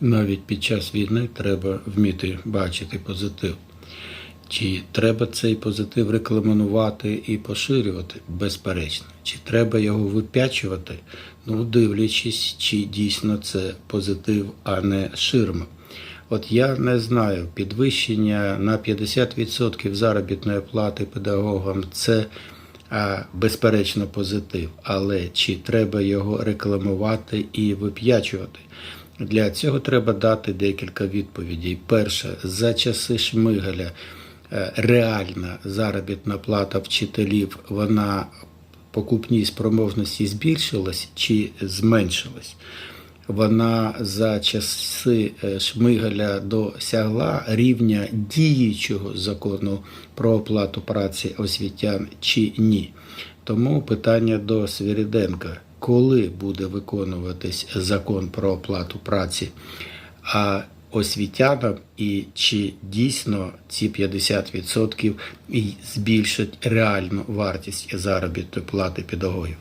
Навіть під час війни треба вміти бачити позитив. Чи треба цей позитив рекламувати і поширювати? Безперечно. Чи треба його вип'ячувати? Ну, дивлячись, чи дійсно це позитив, а не ширма. От я не знаю, підвищення на 50% заробітної плати педагогам це а, безперечно позитив, але чи треба його рекламувати і вип'ячувати? Для цього треба дати декілька відповідей. Перше, за часи Шмигаля е, реальна заробітна плата вчителів, вона покупній спроможності збільшилась чи зменшилась? Вона за часи е, Шмигаля досягла рівня діючого закону про оплату праці освітян чи ні. Тому питання до Свіріденка: коли буде виконуватись закон про оплату праці? Освітянам і чи дійсно ці 50% і збільшать реальну вартість заробітної плати педагогів?